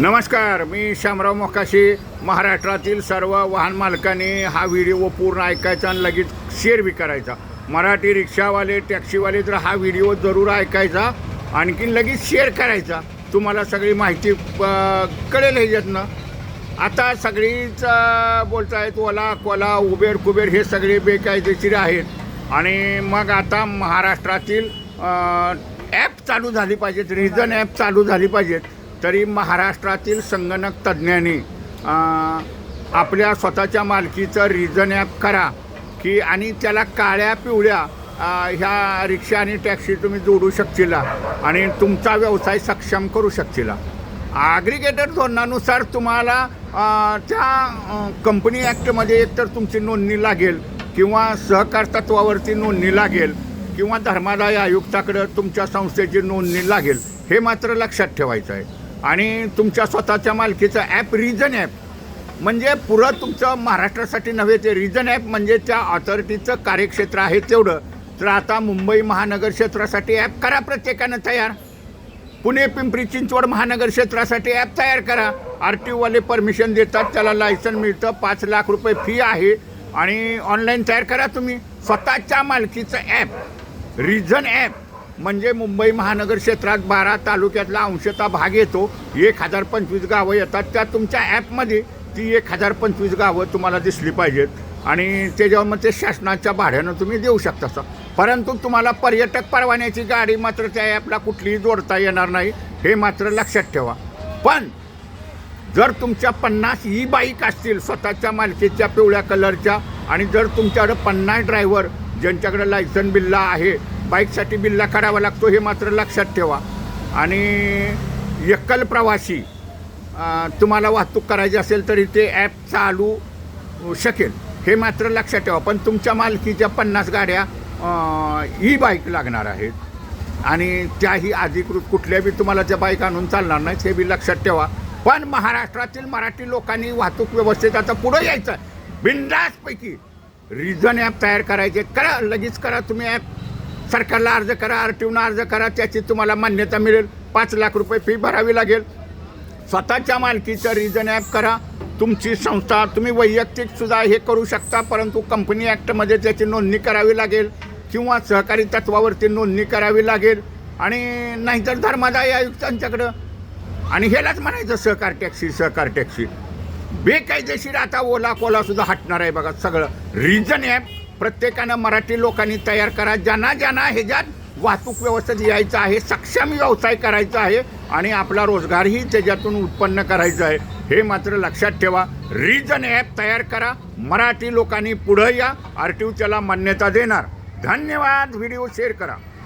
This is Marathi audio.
नमस्कार मी शामराव मोकाशी महाराष्ट्रातील सर्व वाहन मालकांनी हा व्हिडिओ पूर्ण ऐकायचा आणि लगेच शेअर बी करायचा. मराठी रिक्षावाले टॅक्सीवाले तर हा व्हिडिओ जरूर ऐकायचा आणखीन लगेच शेअर करायचा. तुम्हाला सगळी माहिती कळेल ह्याच्यातनं. आता सगळीच बोलतायत ओला कोला उबेर कुबेर हे सगळे बेकायदेशीर आहेत. आणि मग आता महाराष्ट्रातील ॲप चालू झाली पाहिजेत रिझन ॲप चालू झाली पाहिजेत. तरी महाराष्ट्रातील संगणक तज्ज्ञांनी आपल्या स्वतःच्या मालकीचं रिझन ॲप करा की आणि त्याला काळ्या पिवळ्या ह्या रिक्षा आणि टॅक्सी तुम्ही जोडू शकशील आणि तुमचा व्यवसाय सक्षम करू शकशील. ॲग्रिगेटर धोरणानुसार तुम्हाला त्या कंपनी ॲक्टमध्ये एकतर तुमची नोंदणी लागेल किंवा सहकार तत्वावरती नोंदणी लागेल किंवा धर्मादाय आयुक्ताकडं तुमच्या संस्थेची नोंदणी लागेल हे मात्र लक्षात ठेवायचं आहे. आणि तुमच्या स्वतःच्या मालकीचं ॲप रिजन ॲप म्हणजे पुरं तुमचं महाराष्ट्रासाठी नव्हे ते रिजन ॲप म्हणजे त्या ऑथॉरिटीचं कार्यक्षेत्र आहे तेवढं. तर आता मुंबई महानगर क्षेत्रासाठी ॲप करा प्रत्येकानं तयार. पुणे पिंपरी चिंचवड महानगर क्षेत्रासाठी ॲप तयार करा. आर टी ओवाले परमिशन देतात त्याला लायसन मिळतं पाच लाख रुपये फी आहे. आणि ऑनलाईन तयार करा तुम्ही. स्वतःच्या मालकीचं ॲप. रिझन ॲप म्हणजे मुंबई महानगर क्षेत्रात बारा तालुक्यातला अंशता भाग येतो. एक हजार पंचवीस गावं येतात. त्या तुमच्या ॲपमध्ये ती एक हजार पंचवीस गावं तुम्हाला दिसली पाहिजेत. आणि त्याच्यावर मग ते शासनाच्या भाड्यानं तुम्ही देऊ शकता सर परंतु तुम्हाला पर्यटक परवान्याची गाडी मात्र त्या ॲपला कुठलीही जोडता येणार नाही. हे मात्र लक्षात ठेवा. पण जर तुमच्या पन्नास ई बाईक असतील स्वतःच्या मालकीच्या पिवळ्या कलरच्या आणि जर तुमच्याकडं पन्नास ड्रायव्हर ज्यांच्याकडे लायसन बिल्ला आहे बाईकसाठी बिल्ला काढावा लागतो हे मात्र लक्षात ठेवा. आणि एकल प्रवासी तुम्हाला वाहतूक करायची असेल तरी ते ॲप चालू शकेल. हे मात्र लक्षात ठेवा. पण तुमच्या मालकीच्या पन्नास गाड्या ई बाईक लागणार आहेत. आणि त्याही अधिकृत कुठल्याबी तुम्हाला त्या बाईक आणून चालणार नाहीत हे बी लक्षात ठेवा. पण महाराष्ट्रातील मराठी लोकांनी वाहतूक व्यवस्थेत आता पुढं यायचं. बिंदासपैकी रिझन ॲप तयार करायचे. करा लगेच करा तुम्ही ॲप. सरकारला अर्ज करा आर टी अर्ज करा त्याची तुम्हाला मान्यता मिळेल. पाच लाख रुपये फी भरावी लागेल. स्वतःच्या मालकीचं रिजन ॲप करा. तुमची संस्था तुम्ही वैयक्तिकसुद्धा हे करू शकता परंतु कंपनी ॲक्टमध्ये त्याची नोंदणी करावी लागेल किंवा सहकारी तत्वावरती नोंदणी करावी लागेल. आणि नाहीतर धर्मादाय आयुक्तांच्याकडं आणि ह्यालाच म्हणायचं सहकार टॅक्सी सहकार टॅक्सी बेकायदेशीर आता ओला कोलासुद्धा हटणार आहे बघा सगळं. रिजन ॲप प्रत्येकानं मराठी लोकांनी तयार करा. ज्यांना ज्यांना ह्याच्यात वाहतूक व्यवस्थेत यायचं आहे सक्षम व्यवसाय करायचा आहे आणि आपला रोजगारही त्याच्यातून उत्पन्न करायचं आहे हे मात्र लक्षात ठेवा. रिजन ॲप तयार करा. मराठी लोकांनी पुढं या. आर टी त्याला मान्यता देणार. धन्यवाद. व्हिडिओ शेअर करा.